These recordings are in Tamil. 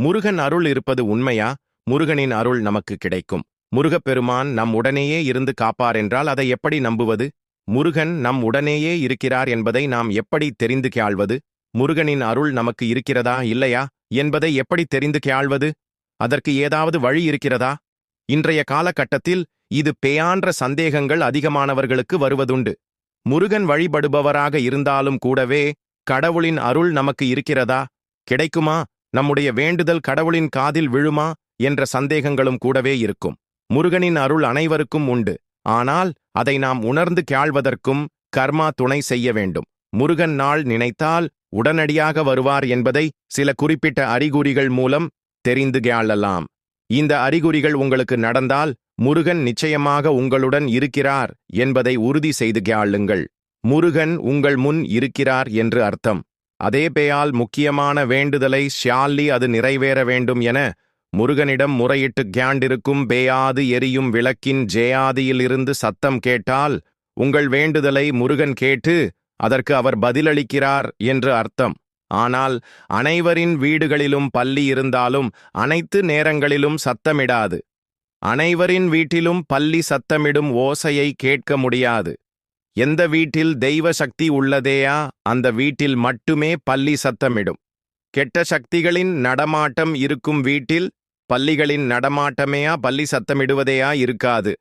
முருகன் அருள் இருப்பது உண்மையா? முருகனின் அருள் நமக்கு கிடைக்கும். முருகப்பெருமான் நம் உடனேயே இருந்து காப்பார் என்றால் அதை எப்படி நம்புவது? முருகன் நம் உடனேயே இருக்கிறார் என்பதை நாம் எப்படி தெரிந்து கேள்வது? முருகனின் அருள் நமக்கு இருக்கிறதா? இல்லையா? என்பதை எப்படி தெரிந்து கேள்வது? அதற்கு ஏதாவது வழி இருக்கிறதா? இன்றைய காலகட்டத்தில் இது பேயான்ற சந்தேகங்கள் அதிகமானவர்களுக்கு வருவதுண்டு. முருகன் வழிபடுபவராக இருந்தாலும் கூடவே கடவுளின் அருள் நமக்கு இருக்கிறதா? கிடைக்குமா? நம்முடைய வேண்டுதல் கடவுளின் காதில் விழுமா என்ற சந்தேகங்களும் கூடவே இருக்கும். முருகனின் அருள் அனைவருக்கும் உண்டு. ஆனால் அதை நாம் உணர்ந்து கேள்வதற்கும் கர்மா துணை செய்ய வேண்டும். முருகன் நாள் நினைத்தால் உடனடியாக வருவார் என்பதை சில குறிப்பிட்ட அறிகுறிகள் மூலம் தெரிந்து கேளலாம். இந்த அறிகுறிகள் உங்களுக்கு நடந்தால் முருகன் நிச்சயமாக உங்களுடன் இருக்கிறார் என்பதை உறுதி செய்து கேளுங்கள். முருகன் உங்கள் முன் இருக்கிறார் என்று அர்த்தம். அதேபேயால் முக்கியமான வேண்டுதலை ஷியால்லி அது நிறைவேற வேண்டும் என முருகனிடம் முறையிட்டு கியாண்டிருக்கும் பேயாது எரியும் விளக்கின் ஜெயாதியிலிருந்து சத்தம் கேட்டால் உங்கள் வேண்டுதலை முருகன் கேட்டு அதற்கு அவர் பதிலளிக்கிறார் என்று அர்த்தம். ஆனால் அனைவரின் வீடுகளிலும் பள்ளி இருந்தாலும் அனைத்து நேரங்களிலும் சத்தமிடாது. அனைவரின் வீட்டிலும் பள்ளி சத்தமிடும் ஓசையை கேட்க முடியாது. எந்த வீட்டில் தெய்வ சக்தி உள்ளதேயா? அந்த வீட்டில் மட்டுமே பள்ளி சத்தமிடும். கெட்ட சக்திகளின் நடமாட்டம் இருக்கும் வீட்டில் பள்ளிகளின் நடமாட்டமேயா? பள்ளி சத்தமிடுவதேயா? இருக்காது.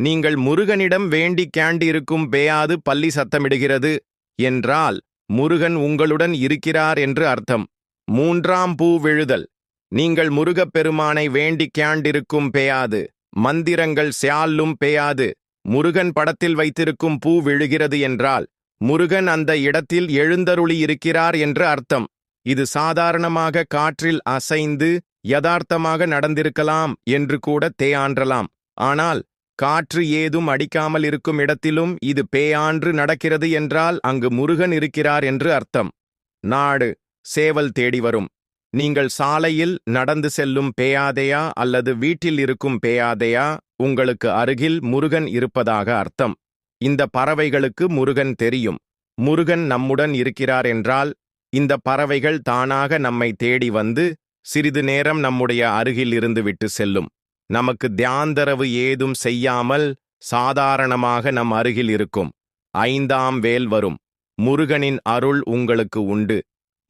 நீங்கள் முருகனிடம் வேண்டி கேண்டிருக்கும் பேயாது பள்ளி சத்தமிடுகிறது என்றால் முருகன் உங்களுடன் இருக்கிறார் என்று அர்த்தம். மூன்றாம் பூ விழுதல். நீங்கள் முருகப் பெருமானை வேண்டி கேண்டிருக்கும் பேயாது. மந்திரங்கள் சியாலும் பேயாது. முருகன் படத்தில் வைத்திருக்கும் பூ விழுகிறது என்றால் முருகன் அந்த இடத்தில் எழுந்தருளி இருக்கிறார் என்று அர்த்தம். இது சாதாரணமாக காற்றில் அசைந்து யதார்த்தமாக நடந்திருக்கலாம் என்று கூட தேயான்றலாம். ஆனால் காற்று ஏதும் அடிக்காமல் இருக்கும் இடத்திலும் இது பேயான்று நடக்கிறது என்றால் அங்கு முருகன் இருக்கிறார் என்று அர்த்தம். நாடு சேவல் தேடி வரும். நீங்கள் சாலையில் நடந்து செல்லும் பேயாதையா அல்லது வீட்டில் இருக்கும் பேயாதையா? உங்களுக்கு அருகில் முருகன் இருப்பதாக அர்த்தம். இந்த பறவைகளுக்கு முருகன் தெரியும். முருகன் நம்முடன் இருக்கிறார் என்றால் இந்த பறவைகள் தானாக நம்மை தேடி வந்து சிறிது நேரம் நம்முடைய அருகில் இருந்து விட்டு செல்லும். நமக்கு தியாந்தரவு ஏதும் செய்யாமல் சாதாரணமாக நம் அருகில் இருக்கும். ஐந்தாம் வேல் வரும். முருகனின் அருள் உங்களுக்கு உண்டு.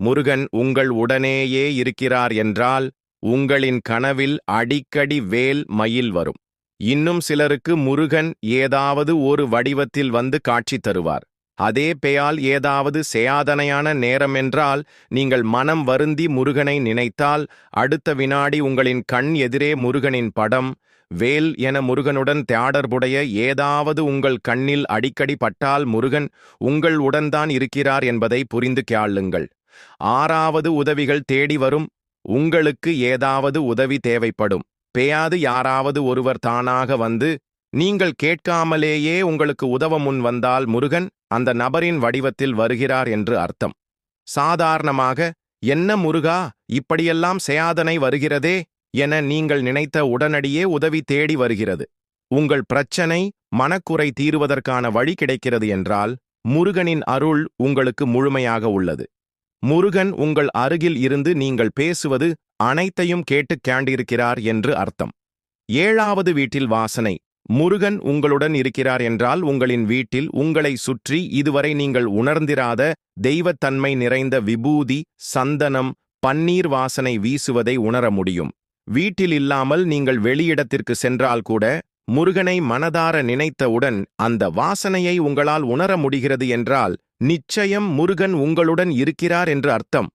முருகன் உங்கள் உடனேயே இருக்கிறார் என்றால் உங்களின் கனவில் அடிக்கடி வேல் மயில் வரும். இன்னும் சிலருக்கு முருகன் ஏதாவது ஒரு வடிவத்தில் வந்து காட்சி தருவார். அதே பெயால் ஏதாவது சேயாதனையான நேரமென்றால் நீங்கள் மனம் வருந்தி முருகனை நினைத்தால் அடுத்த வினாடி உங்களின் கண் எதிரே முருகனின் படம் வேல் என முருகனுடன் தியாடர்புடைய ஏதாவது உங்கள் கண்ணில் அடிக்கடி பட்டால் முருகன் உங்கள் உடன்தான் இருக்கிறார் என்பதை புரிந்து கேளுங்கள். ஆறாவது உதவிகள் தேடி வரும். உங்களுக்கு ஏதாவது உதவி தேவைப்படும். பேயாது யாராவது ஒருவர் தானாக வந்து நீங்கள் கேட்காமலேயே உங்களுக்கு உதவ முன் வந்தால் முருகன் அந்த நபரின் வடிவத்தில் வருகிறார் என்று அர்த்தம். சாதாரணமாக என்ன முருகா இப்படியெல்லாம் சேயாதனை வருகிறதே என நீங்கள் நினைத்த உடனடியே உதவி தேடி வருகிறது. உங்கள் பிரச்சனை மனக்குறை தீருவதற்கான வழி கிடைக்கிறது என்றால் முருகனின் அருள் உங்களுக்கு முழுமையாக உள்ளது. முருகன் உங்கள் அருகில் இருந்து நீங்கள் பேசுவது அனைத்தையும் கேட்டுக் கேண்டிருக்கிறார் என்று அர்த்தம். ஏழாவது வீட்டில் வாசனை. முருகன் உங்களுடன் இருக்கிறார் என்றால் உங்களின் வீட்டில் உங்களை சுற்றி இதுவரை நீங்கள் உணர்ந்திராத தெய்வத்தன்மை நிறைந்த விபூதி சந்தனம் பன்னீர் வாசனை வீசுவதை உணர முடியும். வீட்டில் இல்லாமல் நீங்கள் வெளியிடத்திற்கு சென்றால் கூட முருகனை மனதார நினைத்தவுடன் அந்த வாசனையை உங்களால் உணர முடிகிறது என்றால் நிச்சயம் முருகன் உங்களுடன் இருக்கிறார் என்று அர்த்தம்.